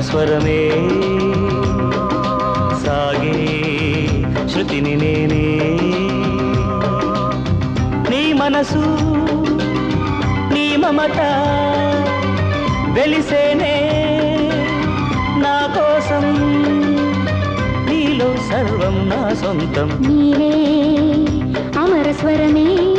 స్వరమే సాగే శృతిని నేనే. నీ మనసు నీ మమత వెలిసేనే నా కోసం. నీలో సర్వం నా సొంతం. నీవే అమర స్వరమే